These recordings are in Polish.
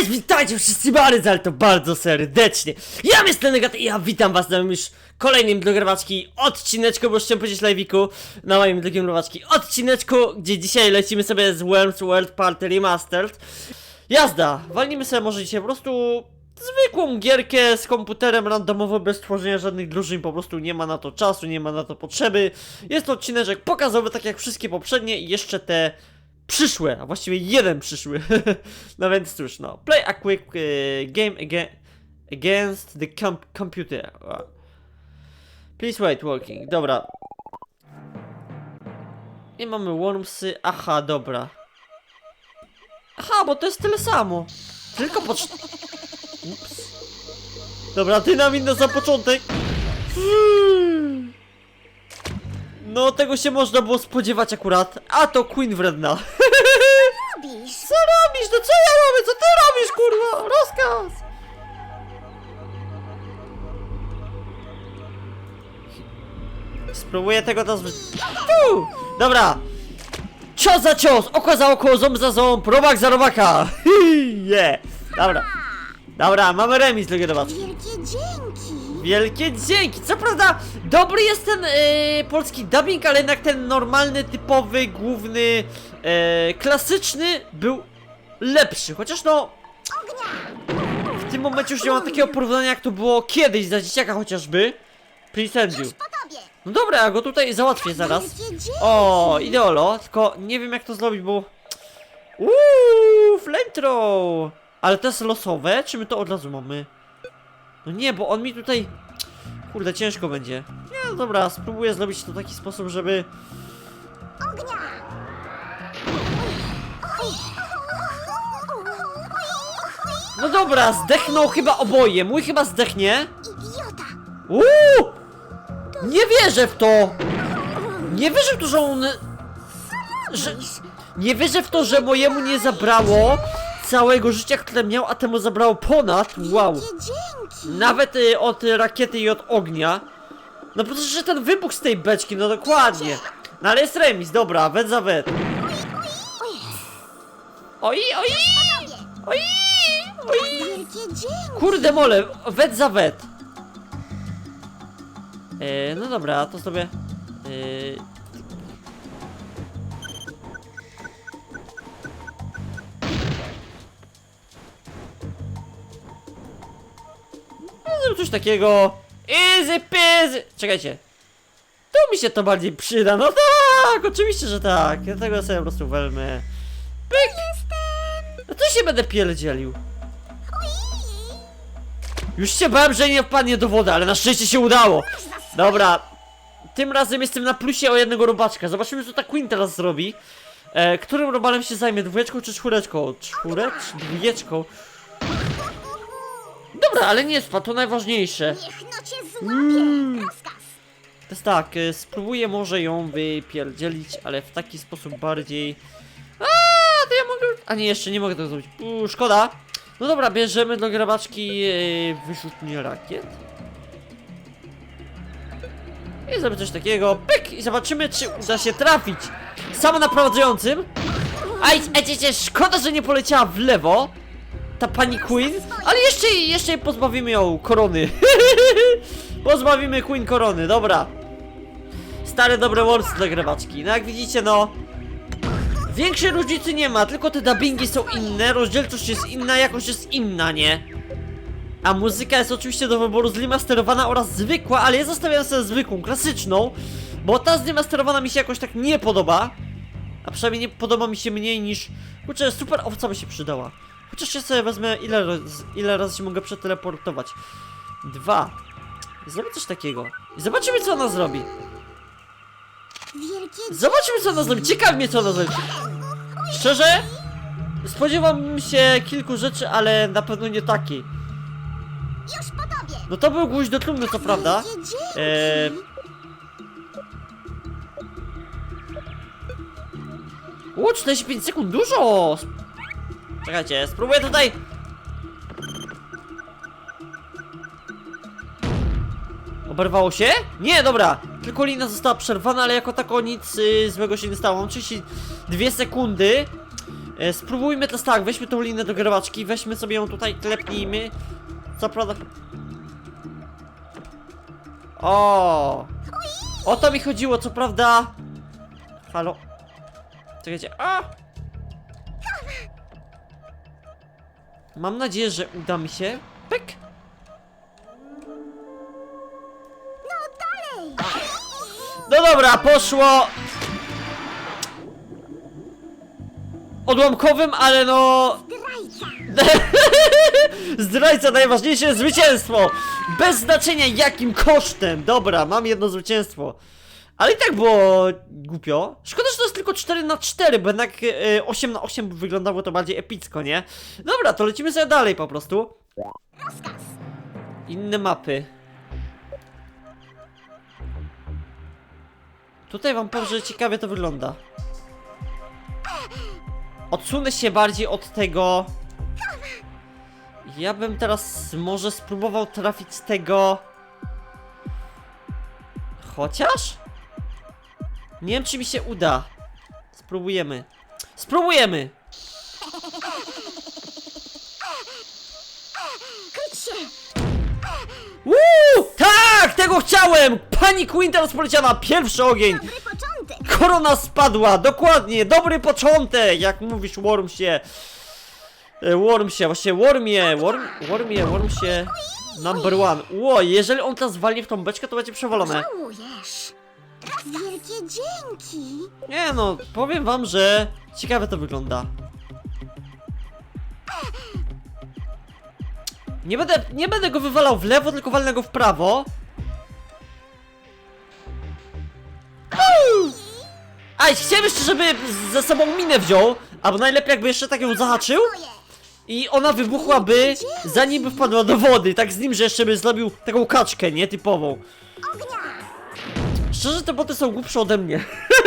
Cześć, witajcie wszyscy bardzo, ale to bardzo serdecznie. Ja jestem Negat i ja witam was na moim już kolejnym dogrywaczki odcineczku, bo już chciałem powiedzieć live'iku na moim drugim dogrywaczki odcineczku, gdzie dzisiaj lecimy sobie z Worms World Party Remastered. Jazda, walnijmy sobie może dzisiaj po prostu zwykłą gierkę z komputerem randomowo, bez tworzenia żadnych drużyn, po prostu nie ma na to czasu, nie ma na to potrzeby. Jest to odcineczek pokazowy, tak jak wszystkie poprzednie i jeszcze te przyszłe, a właściwie jeden przyszły. no więc cóż, no. Play a quick e, game aga against the com computer. Please wait, walking. Dobra. I mamy wormsy. Aha, dobra. Aha, bo to jest tyle samo. Tylko po... Ups. Dobra, dynamit na za początek. No, tego się można było spodziewać akurat. A to Queen wredna. robisz? Co robisz? No co ja robię? Co ty robisz, kurwa? Rozkaz! Spróbuję tego teraz... Tu! Dobra! Cios za cios, oko za oko, ząb za ząb, robak za robaka! yeah! Dobra. Dobra, mamy remis, drogie zobaczki. Wielkie dzięki! Wielkie dzięki! Co prawda, dobry jest ten e, polski dubbing, ale jednak ten normalny, typowy, główny, e, klasyczny był lepszy. Chociaż no, w tym momencie już nie mam takiego porównania, jak to było kiedyś, za dzieciaka chociażby. Tobie! No dobra, ja go tutaj załatwię zaraz. O, ideolo, tylko nie wiem jak to zrobić, bo... Uuu, flamethrow! Ale to jest losowe, czy my to od razu mamy? No nie, bo on mi tutaj... Kurde, ciężko będzie. Nie, no dobra, spróbuję zrobić to w taki sposób, żeby... No dobra, zdechną chyba oboje. Mój chyba zdechnie. Idiota! Uuu! Nie wierzę w to! Nie wierzę w to, że on... Że... Nie wierzę w to, że mojemu nie zabrało całego życia, które miał, a temu zabrało ponad. Wow. Dzięki! Nawet y, od y, rakiety i od ognia. No przecież że ten wybuch z tej beczki, no dokładnie. No ale jest remis, dobra, wet za wet. Oj, oj, oj, oj. Wielkie dzięki! Kurde mole, wet za wet. E, no dobra, to sobie... E, coś takiego. Easy peasy. Czekajcie. Tu mi się to bardziej przyda. No tak, oczywiście, że tak. Ja tego sobie po prostu wezmę. Pyk. No to się będę pierdzielił. Już się bałem, że nie wpadnie do wody, ale na szczęście się udało. Dobra. Tym razem jestem na plusie o jednego robaczka. Zobaczymy, co ta Queen teraz zrobi. E, którym robalem się zajmie? Dwójeczką czy czwóreczką? Czwórek? Dwójeczką? Dobra, ale nie spadł, to najważniejsze. Niech no cię złapie! Rozkaz! To jest tak, e, spróbuję może ją wypierdzielić, ale w taki sposób bardziej... A, to ja mogę... A nie, jeszcze nie mogę tego zrobić. Uuu, szkoda. No dobra, bierzemy do grabaczki e, wyrzutnie rakiet. I zrobię coś takiego, pyk! I zobaczymy, czy uda się trafić. Samo naprowadzającym. Aj, ecie, szkoda, że nie poleciała w lewo. Ta pani Queen. Ale jeszcze, jeszcze pozbawimy ją korony. Pozbawimy Queen korony, dobra. Stare dobre Wars dla grabaczki. No jak widzicie, no. Większej różnicy nie ma, tylko te dubbingi są inne, rozdzielczość jest inna, jakość jest inna, nie? A muzyka jest oczywiście do wyboru zremasterowana oraz zwykła, ale ja zostawiam sobie zwykłą, klasyczną, bo ta zremasterowana mi się jakoś tak nie podoba. A przynajmniej nie podoba mi się mniej niż... Kurczę, super owca by się przydała. Chociaż ja sobie wezmę, ile, ile razy się mogę przeteleportować. Dwa. Zrobię coś takiego. I zobaczymy, co ona zrobi. Zobaczymy, co ona zrobi. Ciekawi mnie, co ona zrobi. Szczerze? Spodziewam się kilku rzeczy, ale na pewno nie takiej. Już po tobie! No to był gwóźdź do trumny, co prawda. Eee... O, 45 sekund, dużo! Czekajcie, spróbuję tutaj... Oberwało się? Nie, dobra! Tylko lina została przerwana, ale jako tako nic y, złego się nie stało. Mam 32 sekundy. E, spróbujmy teraz tak, weźmy tą linę do grabaczki, weźmy sobie ją tutaj, klepnijmy. Co prawda... O, O to mi chodziło, co prawda... Halo? Czekajcie, a! Mam nadzieję, że uda mi się. Pyk! No dalej! No dobra, poszło! Odłamkowym, ale no... Zdrajca! Zdrajca najważniejsze zwycięstwo! Bez znaczenia jakim kosztem! Dobra, mam jedno zwycięstwo. Ale i tak było głupio. Szkoda, że to jest tylko 4 na 4, bo jednak e, 8 na 8 wyglądało to bardziej epicko, nie? Dobra, to lecimy sobie dalej po prostu. Inne mapy. Tutaj wam powiem, że ciekawie to wygląda. Odsunę się bardziej od tego. Ja bym teraz może spróbował trafić z tego. Chociaż? Nie wiem, czy mi się uda. Spróbujemy. Spróbujemy! Uuu! Tak! Tego chciałem! Pani Queen teraz poleciała pierwszy ogień! Dobry początek! Korona spadła! Dokładnie! Dobry początek! Jak mówisz, Wormsie. E, Wormsie, właśnie Wormie, Worm, Wormie, Wormsie. Number one. Ło, jeżeli on teraz walnie w tą beczkę, to będzie przewalone. Żałujesz! Wielkie dzięki! Nie no, powiem wam, że ciekawe to wygląda. Nie będę, nie będę go wywalał w lewo, tylko walnę go w prawo. Aj, chciałem jeszcze, żeby ze sobą minę wziął, albo najlepiej jakby jeszcze tak ją zahaczył i ona wybuchłaby, zanim by wpadła do wody, tak z nim, że jeszcze by zrobił taką kaczkę, nie typową. Ognia! Szczerze, te boty są głupsze ode mnie.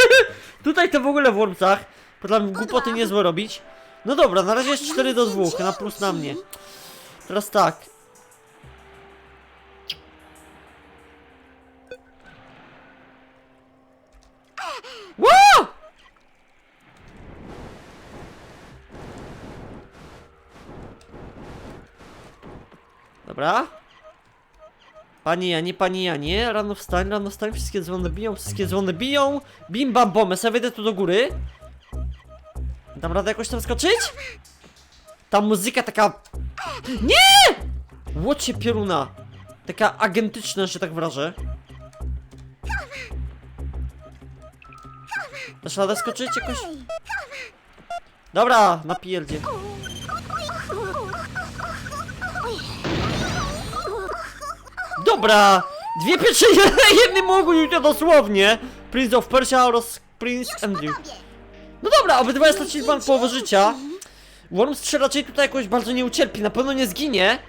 Tutaj to w ogóle w Wormsach. Tam głupoty niezłe robić. No dobra, na razie jest 4 do 2, na plus na mnie. Teraz tak. Ło! Dobra. Pani Janie, pani Janie, rano wstań, rano wstań, wszystkie dzwony biją, wszystkie dzwony biją. Bim bam bom, ja wejdę tu do góry. Dam radę jakoś tam skoczyć? Ta muzyka taka... Nie! Łocie pioruna. Taka agentyczna, że tak wrażę. Dasz radę skoczyć jakoś? Dobra, na Dobra! Dwie piecze jednym ogniu dosłownie! Prince of Persia oraz Prince Andrew. No dobra, obydwaj stracili pan połowę życia. Worms 3 raczej tutaj jakoś bardzo nie ucierpi, na pewno nie zginie.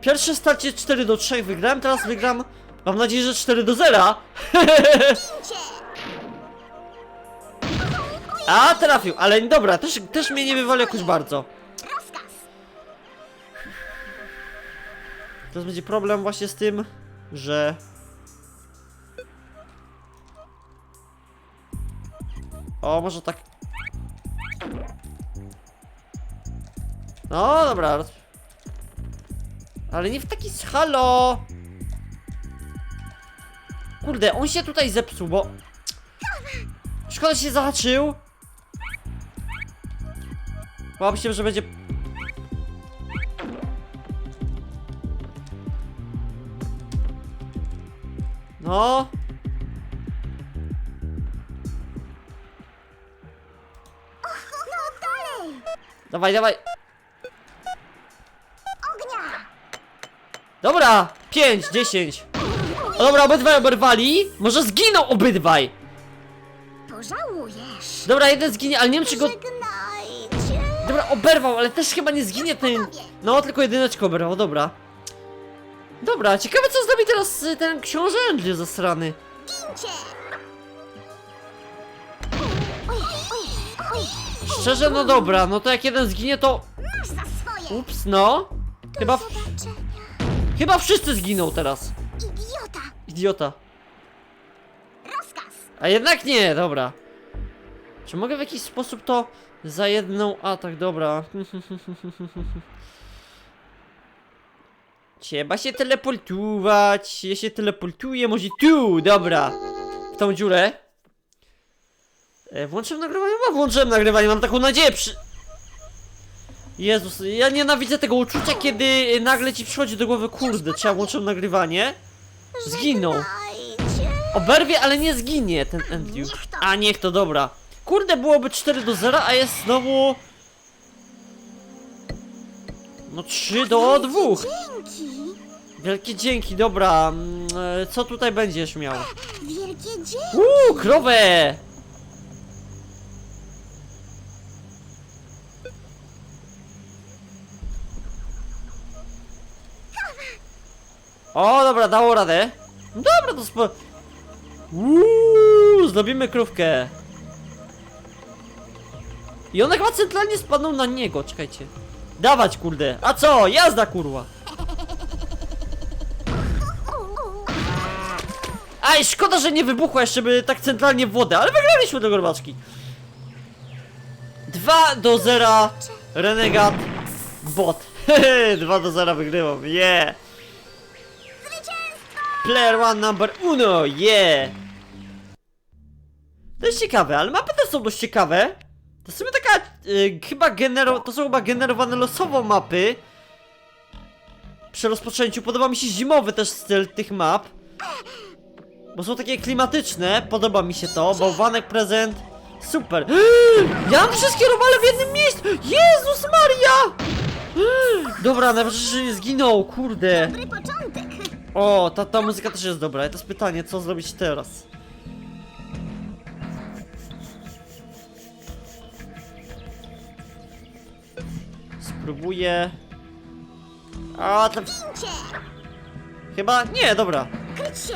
Pierwsze starcie 4 do 3 wygrałem, teraz wygram, mam nadzieję, że 4 do 0. Cię! A, trafił, ale dobra, też, też mnie nie wywali jakoś bardzo. Teraz będzie problem właśnie z tym, że... O, może tak... No, dobra. Ale nie w taki... Halo! Kurde, on się tutaj zepsuł, bo... Szkoda się zahaczył. Bałam się, że będzie No. No dalej! Dawaj, dawaj. Ognia! Dobra, 5, 10. O dobra, obydwaj oberwali. Może zginą obydwaj. Pożałujesz! Dobra, jeden zginie, ale nie wiem czy go... Żegnajcie! Dobra, oberwał, ale też chyba nie zginie ten... No, tylko jedyneczkę oberwał, dobra. Dobra, ciekawe co zrobi teraz y, ten książę Andrew zasrany. Oj! Szczerze, no dobra, no to jak jeden zginie to... Masz za swoje! Ups, no. Chyba... Zobaczenia! Chyba wszyscy zginą teraz. Idiota! Idiota. Rozkaz! A jednak nie, dobra. Czy mogę w jakiś sposób to za jedną... A, tak, dobra. Trzeba się teleportować. Ja się teleportuję, może tu, dobra. W tą dziurę. E, włączyłem nagrywanie? No, włączyłem nagrywanie, mam taką nadzieję przy... Jezus, ja nienawidzę tego uczucia, kiedy e, nagle ci przychodzi do głowy, kurde, trzeba włączyłem nagrywanie. Zginął. Oberwie, ale nie zginie ten Andrew. A niech to dobra. Kurde, byłoby 4 do 0, a jest znowu. No 3 do 2. Dzięki. Wielkie dzięki, dobra. mm, e, Co tutaj będziesz miał? Wielkie dzięki. Uuu, krowę! O, dobra, dało radę. Dobra, to spo... Uuu, zrobimy krówkę. I one chyba centralnie spadną na niego, czekajcie. Dawać, kurde. A co? Jazda, kurwa. Aj, szkoda, że nie wybuchła jeszcze by tak centralnie w wodę, ale wygraliśmy do gorbaczki. 2 do 0 Renegat Bot. 2 do 0 wygrywam, yeah. Player one number uno, yeah. To jest ciekawe, ale mapy też są dość ciekawe. To są taka y, chyba genero... To są chyba generowane losowo mapy. Przy rozpoczęciu podoba mi się zimowy też styl tych map. Bo są takie klimatyczne, podoba mi się to, bałwanek prezent, super. Ja mam wszystkie robale w jednym miejscu! Jezus Maria! Dobra, najważniejsze, że nie zginął, kurde. Dobry początek. O, ta, ta muzyka też jest dobra. To jest pytanie, co zrobić teraz? Spróbuję... A, to chyba... Nie, dobra. Kryć się.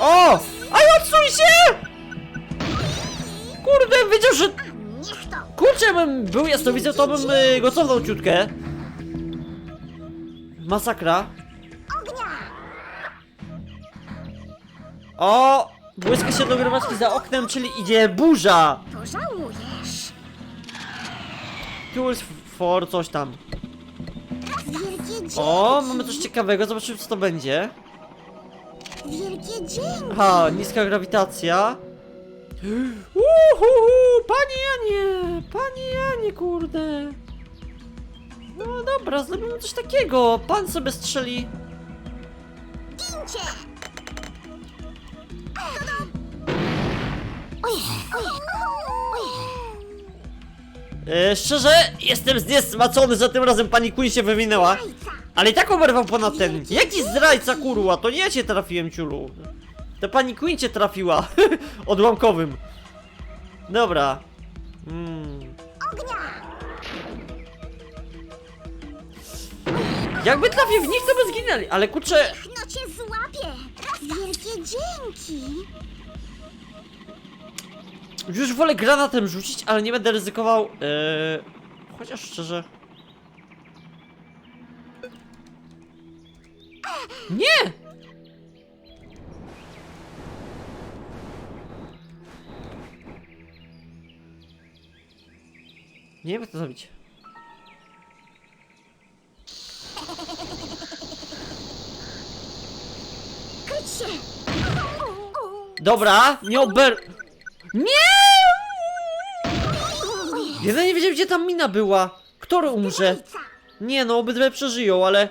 O! Aj, odsuń się! Kurde, wiedział, że... Niech to. Kurczę, bym był jasnowidzem, to bym y, go cofnął ciutkę. Masakra. Ognia. O! Błyska się do gromadzki za oknem, czyli idzie burza! Pożałujesz. Tools for coś tam. Wielkie dzięki. O, mamy coś ciekawego, zobaczymy co to będzie. Wielkie dzięki. Aha, niska grawitacja. Uhuhu, panie Janie, panie Janie, kurde. No dobra, zrobimy coś takiego. Pan sobie strzeli. Ojej, ojej. E, szczerze, jestem zniesmacony, że tym razem pani Queen się wywinęła. Ale i tak oberwał ponad ten. Jaki zdrajca kurwa, to nie ja cię trafiłem, ciulu. To pani Queen cię trafiła. Odłamkowym. Dobra. Mm. Ognia. Jakby trafił w nich, to by zginęli, ale kurczę. No cię złapię. Wielkie dzięki. Już wolę granatem rzucić, ale nie będę ryzykował. Eee, chociaż szczerze. Nie! Nie wiem jak to zrobić. Dobra, nie ober... Nie! Jeden nie wiedział gdzie ta mina była. Który umrze? Nie no, obydwie przeżyją, ale...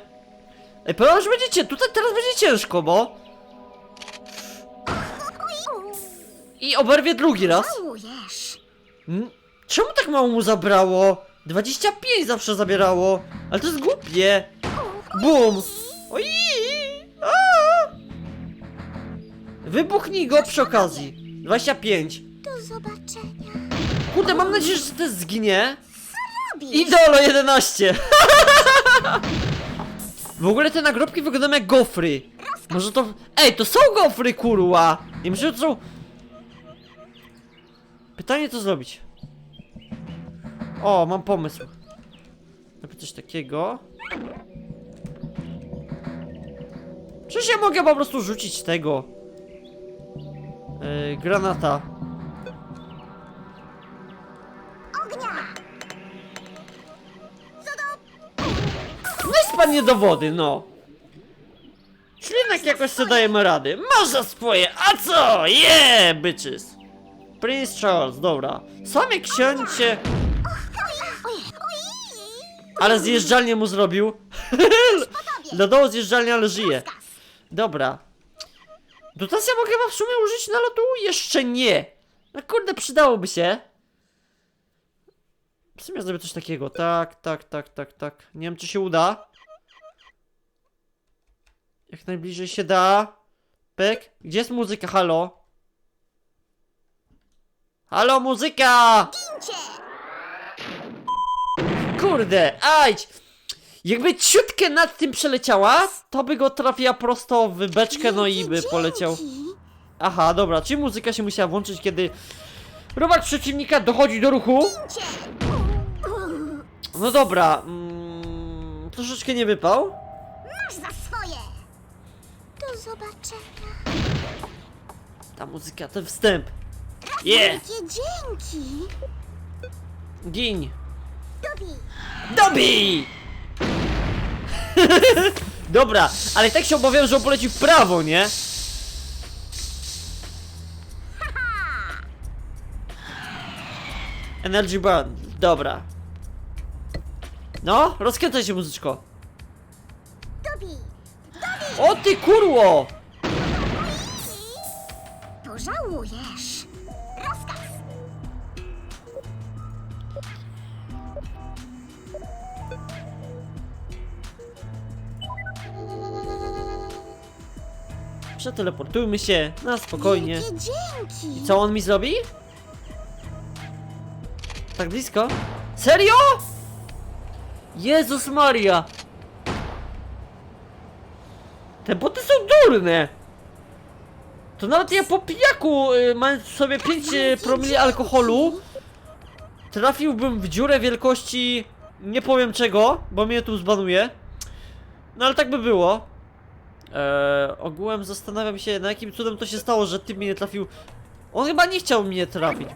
Ej, powiem, że będziecie, tutaj teraz będzie ciężko, bo... I oberwie drugi raz. Żałujesz. Mm, Czemu tak mało mu zabrało? 25 zawsze zabierało. Ale to jest głupie. Bum! Oj! Wybuchnij go przy okazji. 25. Do zobaczenia. Kurde, mam nadzieję, że to zginie. Robisz. Idolo 11! W ogóle te nagrobki wyglądają jak gofry. Może to... Ej, to są gofry, kurwa! Nie myślę, że to są... Pytanie, co zrobić? O, mam pomysł. Robię coś takiego. Przecież ja mogę po prostu rzucić tego. Yy, granata. Spadnie do wody, no. Jednak jakoś sobie dajemy rady. Za swoje, a co? Je, bitches. Prince Charles, dobra. Same księcie, ale zjeżdżalnię mu zrobił. Lodowo zjeżdżalnię, ale żyje. Dobra. Dotacja mogę chyba w sumie użyć na lotu? Jeszcze nie. No kurde, przydałoby się. W sumie zrobię coś takiego. Tak, tak, tak, tak, tak. Nie wiem, czy się uda. Jak najbliżej się da. Pyk. Gdzie jest muzyka? Halo? Halo, muzyka! Kurde, ajdź! Jakby ciutkę nad tym przeleciała, to by go trafiła prosto w beczkę, no i by poleciał. Aha, dobra, czyli muzyka się musiała włączyć, kiedy robak przeciwnika dochodzi do ruchu. No dobra, mm, troszeczkę nie wypał. Do zobaczenia. Ta muzyka, ten wstęp. Yeah! Wielkie dzięki! Gin! Dobi! Dobij! Dobra, ale tak się obawiam, że on poleci w prawo, nie? Energy Burn, dobra. No, rozkręcaj się muzyczko. O ty kurło! Pożałujesz! Rozkaz! Przeteleportujmy się, na spokojnie. Wielkie dzięki! I co on mi zrobi? Tak blisko? Serio? Jezus Maria! Te boty są durne! To nawet ja po pijaku, y, mając w sobie 5 y, promili alkoholu, trafiłbym w dziurę wielkości nie powiem czego, bo mnie tu zbanuje. No ale tak by było. Eee, ogółem zastanawiam się, na jakim cudem to się stało, że ty mnie nie trafił. On chyba nie chciał mnie trafić.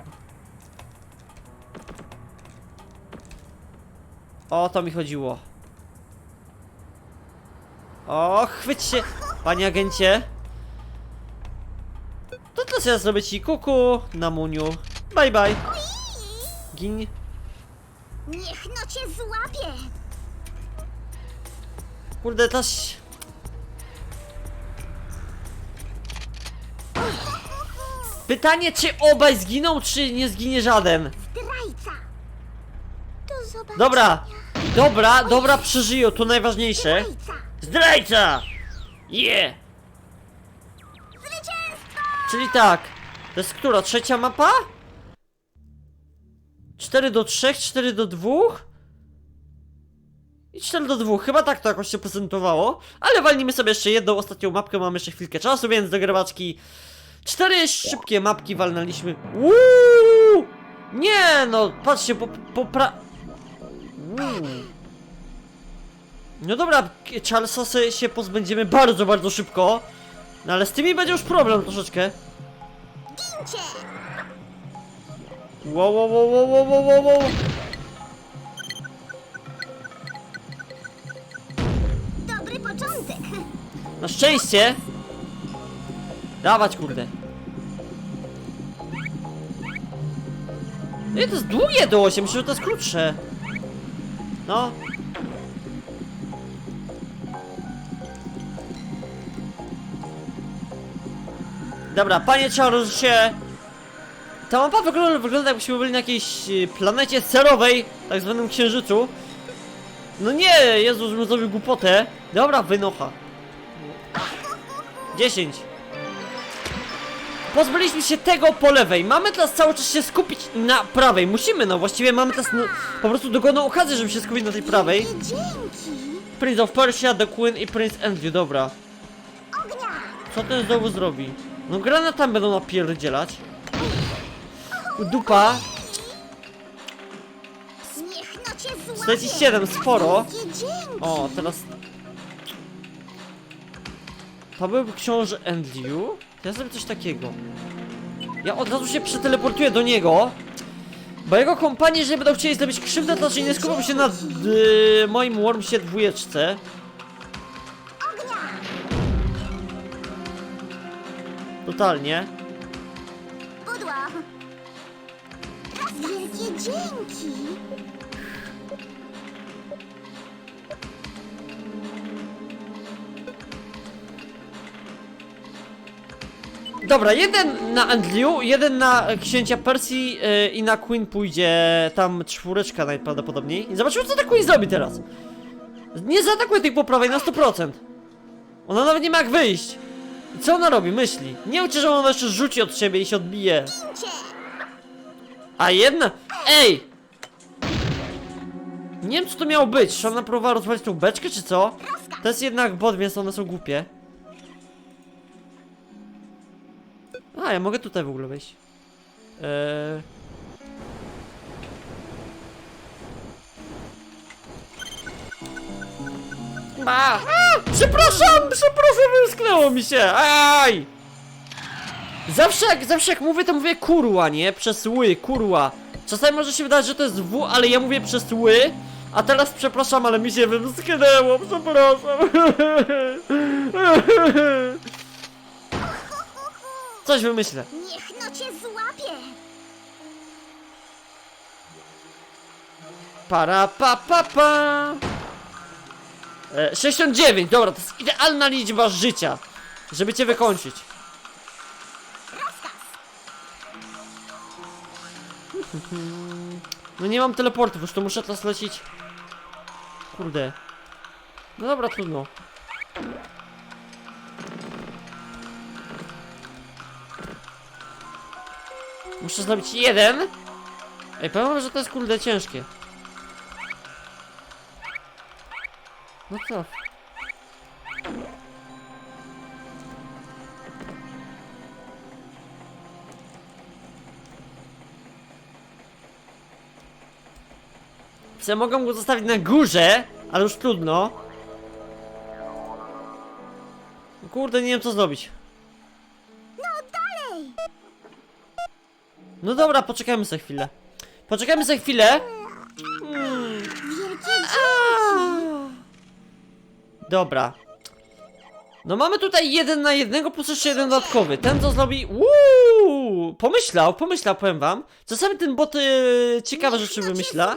O to mi chodziło. O, chwyć się, panie agencie. To teraz ja zrobię ci kuku na muniu. Bye bye. Gin. Niech no cię złapie! Kurde, też. Pytanie, czy obaj zginą, czy nie zginie żaden? Zdrajca! Do zobaczenia! Dobra, dobra, dobra, przeżyją, to najważniejsze. Zdrajca! Zdrajca! Je! Zwycięstwo! Czyli tak, to jest która? Trzecia mapa? 4 do 3, 4 do 2? I 4 do 2, chyba tak to jakoś się prezentowało. Ale walnimy sobie jeszcze jedną ostatnią mapkę, mamy jeszcze chwilkę czasu, więc do grywaczki. Cztery szybkie mapki walnęliśmy. Uuu! Nie no, patrzcie, po, po pra... Uuu. No dobra, Charlesa się pozbędziemy bardzo, bardzo szybko. No ale z tymi będzie już problem troszeczkę. Gincie! Wow, wow, wow, wow, wow, wow, wow, wow. Dobry początek! Na szczęście! Dawać kurde. Nie, to jest długie do 8, myślę, że to jest krótsze. No. Dobra, panie Charlesie. Ta mapa wygląda, wygląda jakbyśmy byli na jakiejś y, planecie serowej, tak zwanym księżycu. No nie, Jezus, bym zrobił głupotę. Dobra, wynocha. 10. Pozbyliśmy się tego po lewej. Mamy teraz cały czas się skupić na prawej. Musimy, no właściwie mamy teraz no, po prostu dogodną okazję, żeby się skupić na tej prawej. Prince of Persia, The Queen i Prince Andrew, dobra. Co ten znowu zrobi? No granatami będą napierdzielać. Dupa. Niech no cię złapie! 47, sporo. O, teraz... To był książę Andrew? To ja zrobię coś takiego. Ja od razu się przeteleportuję do niego. Bo jego kompanii, jeżeli będą chcieli zrobić krzywdę, to raczej nie skupią się na yy, moim Wormsie dwójeczce. Totalnie. Pudło! Wielkie dzięki! Dobra, jeden na Andrew, jeden na księcia Persji yy, i na Queen pójdzie tam czwóreczka najprawdopodobniej. I zobaczymy co ta Queen zrobi teraz. Nie zaatakuje tej po prawej na 100%. Ona nawet nie ma jak wyjść. I co ona robi? Myśli. Nie uczy, że ona jeszcze rzuci od siebie i się odbije. A jedna... Ej! Nie wiem co to miało być. Czy ona próbowała rozwalić tą beczkę, czy co? To jest jednak bot, więc one są głupie. A, ja mogę tutaj w ogóle wejść. Eee... a, przepraszam, przepraszam, wysknęło mi się, aj! Zawsze jak, zawsze jak mówię, to mówię kurła, nie? Przez ły, kurła. Czasami może się wydać, że to jest W, ale ja mówię przez ły. A teraz przepraszam, ale mi się wymsknęło, przepraszam. Coś wymyślę. Niech no cię złapie! Para pa pa pa. E, 69, dobra, to jest idealna liczba życia, żeby cię wykończyć. No nie mam teleportów, już to muszę teraz lecieć. Kurde. No dobra, trudno. Muszę zrobić jeden. Ej, powiem wam, że to jest kurde ciężkie. No co? Co mogę go zostawić na górze, ale już trudno. Kurde, nie wiem co zrobić. No dalej! No dobra, poczekajmy za chwilę. Poczekajmy za chwilę. Wielkie dzięki! Dobra. No mamy tutaj jeden na jednego plus jeszcze jeden dodatkowy. Ten co zrobi. Uuu, pomyślał, pomyślał, powiem wam. Czasami ten bot yy, ciekawe rzeczy wymyśla.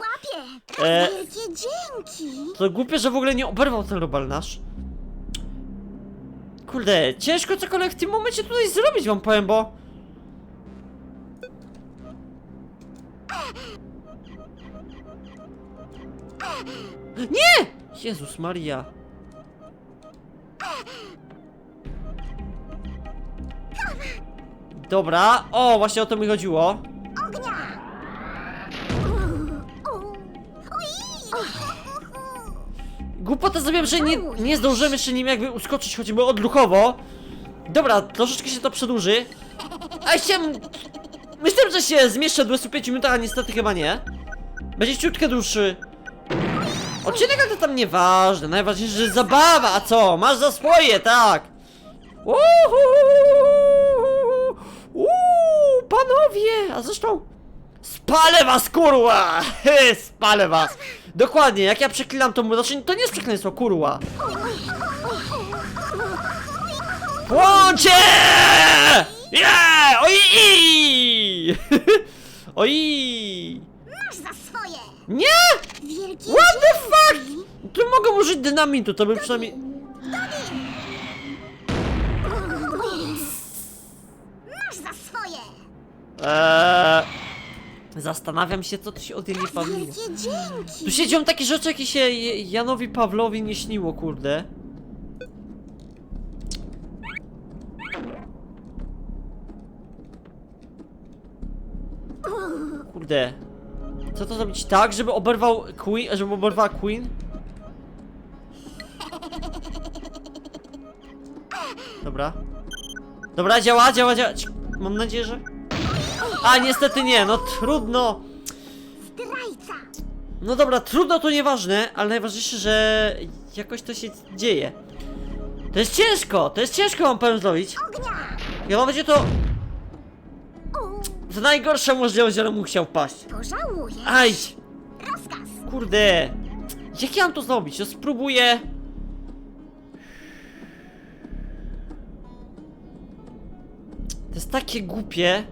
E. Wielkie dzięki! To głupie, że w ogóle nie oberwał ten robal nasz. Kurde, ciężko cokolwiek w tym momencie tutaj zrobić wam powiem, bo... Nie! Jezus Maria. Dobra, o, właśnie o to mi chodziło. Ognia! Głupota zrobiłem, że nie, nie zdążyłem jeszcze nim jakby uskoczyć choćby odruchowo. Dobra, troszeczkę się to przedłuży. A chciałem... Myślałem, że się zmieszczę w 25 minutach, a niestety chyba nie. Będzie ciutkę dłuższy. Odcinek to tam nieważne, najważniejsze, że zabawa, a co? Masz za swoje, tak! Uhu! Panowie! A zresztą... Spalę was, kurwa! He, Spalę was! Dokładnie, jak ja przeklinam to, znaczy to nie jest przekleństwo, kurwa! Płoncie! Yeah! Oj! Oj! Masz za swoje! Nie! Wielkie What the fuck? Tu mogę użyć dynamitu, to by przynajmniej... Eee, zastanawiam się, co tu się Pawliło. Wielkie dzięki! Tu się dzieją takie rzeczy, jakie się Je- Janowi Pawlowi nie śniło, kurde. Kurde. Co to zrobić tak, żeby oberwał Queen, żeby oberwała Queen? Dobra. Dobra, działa, działa, działa. Cii, Mam nadzieję, że... A, niestety nie, no trudno. No dobra, trudno to nieważne, ale najważniejsze, że jakoś to się dzieje. To jest ciężko, to jest ciężko mam powiem zrobić. Ja mam nadzieję to U, To najgorsza możliwość, ale mu chciał paść. Rozkaz. Kurde! Jak ja mam to zrobić? Ja spróbuję... To jest takie głupie.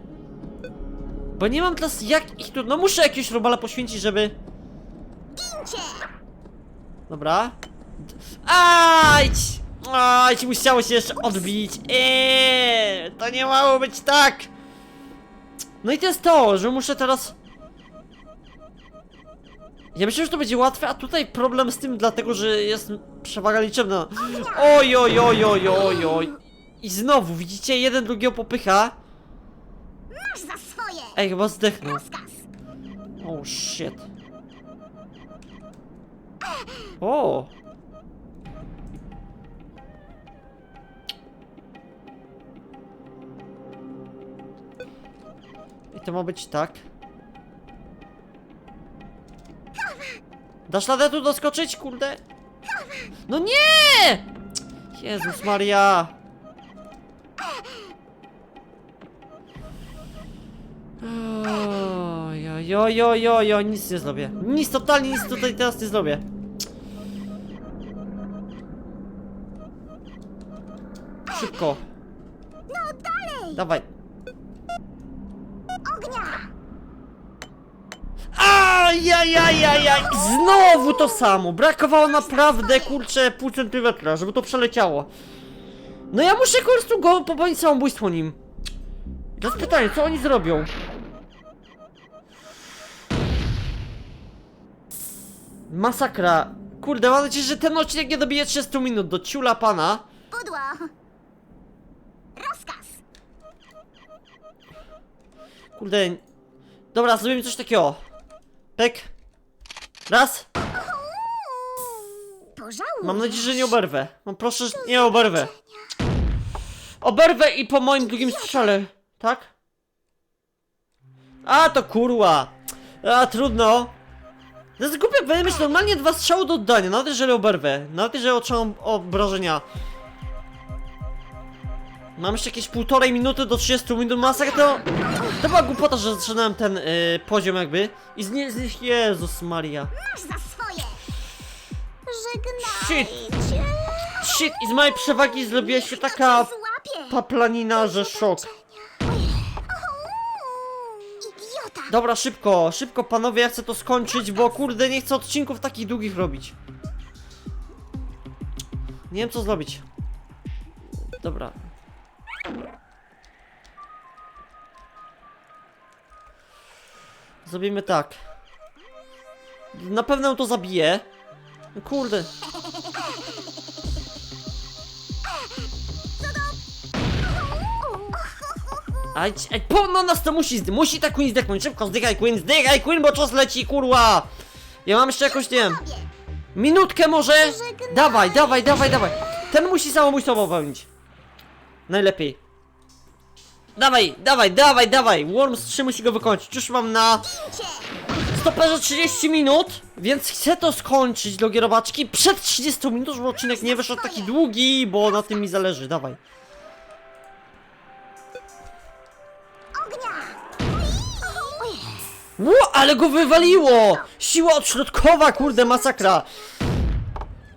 Bo nie mam teraz jak ich tu... No muszę jakiegoś robala poświęcić, żeby... Gincie. Dobra. Ajdź! Ajdź, musiało się jeszcze odbić. Eee, to nie mało być tak! No i to jest to, że muszę teraz... Ja myślę, że to będzie łatwe, a tutaj problem z tym, dlatego że jest przewaga liczebna. Oj, oj, oj, oj, oj, oj. I znowu, widzicie, jeden drugiego popycha. Ej, chyba zdechnął. Rozkaz. Oh shit. O! I to ma być tak. Dasz radę tu doskoczyć, kurde? No nie! Jezus Maria! Oj, oj, oj, oj, nic nie zrobię. Nic, totalnie nic tutaj teraz nie zrobię. Szybko. No dalej. Dawaj. Ognia. Ajajajajaj! Znowu to samo! Brakowało naprawdę, kurczę, pół centymetra, żeby to przeleciało. No ja muszę po prostu go popełnić samobójstwo nim. To jest pytanie, co oni zrobią? Masakra. Kurde, mam nadzieję, że ten odcinek nie dobije 30 minut do ciula pana. Pudło. Rozkaz. Kurde. Dobra, zrobimy coś takiego. Pek. Raz. Pożałujesz. Mam nadzieję, że nie oberwę. No proszę, że nie oberwę. Oberwę i po moim drugim strzale, tak? A, to kurwa. A, trudno. To jest głupie, powinien mieć normalnie dwa strzały do oddania, nawet jeżeli oberwę. Nawet jeżeli otrzymam obrażenia. Mam jeszcze jakieś półtorej minuty do 30 minut masakra, to... To była głupota, że zaczynałem ten y, poziom jakby. I z nie... Z, Jezus Maria. Masz za swoje. Shit. Żegnajcie. Shit, i z mojej przewagi zrobiła się taka paplanina, że szok. Idiota. Dobra, szybko, szybko panowie, ja chcę to skończyć, bo kurde, nie chcę odcinków takich długich robić. Nie wiem co zrobić. Dobra. Zrobimy tak. Na pewno to zabije. Kurde. Aj, aj, po, no nas to musi, musi ta Queen zdechnąć, szybko zdychaj Queen, zdychaj Queen, bo czas leci, kurwa! Ja mam jeszcze jakąś, nie wiem, minutkę może? Dawaj, dawaj, dawaj, dawaj! Ten musi samobójstwo popełnić. Najlepiej. Dawaj, dawaj, dawaj, dawaj! Worms 3 musi go wykończyć, już mam na stoperze 30 minut, więc chcę to skończyć, drogie robaczki, przed 30 minut, żeby odcinek nie wyszedł taki długi, bo na tym mi zależy, dawaj. Ło, ale go wywaliło! Siła odśrodkowa, kurde, masakra!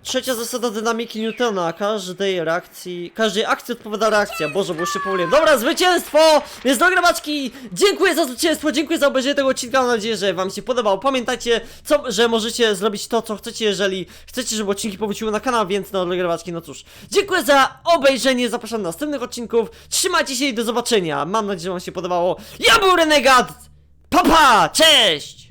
Trzecia zasada dynamiki Newtona. Każdej reakcji. Każdej akcji odpowiada reakcja. Boże, bo już się. Dobra, zwycięstwo! Więc do grabaczki! Dziękuję za zwycięstwo, dziękuję za obejrzenie tego odcinka. Mam nadzieję, że Wam się podobało. Pamiętajcie, co, że możecie zrobić to, co chcecie, jeżeli chcecie, żeby odcinki powróciły na kanał, więc no, do grabaczki, no cóż. Dziękuję za obejrzenie, zapraszam do następnych odcinków. Trzymajcie się i do zobaczenia. Mam nadzieję, że Wam się podobało. Ja był Renegat! Papa! Cześć!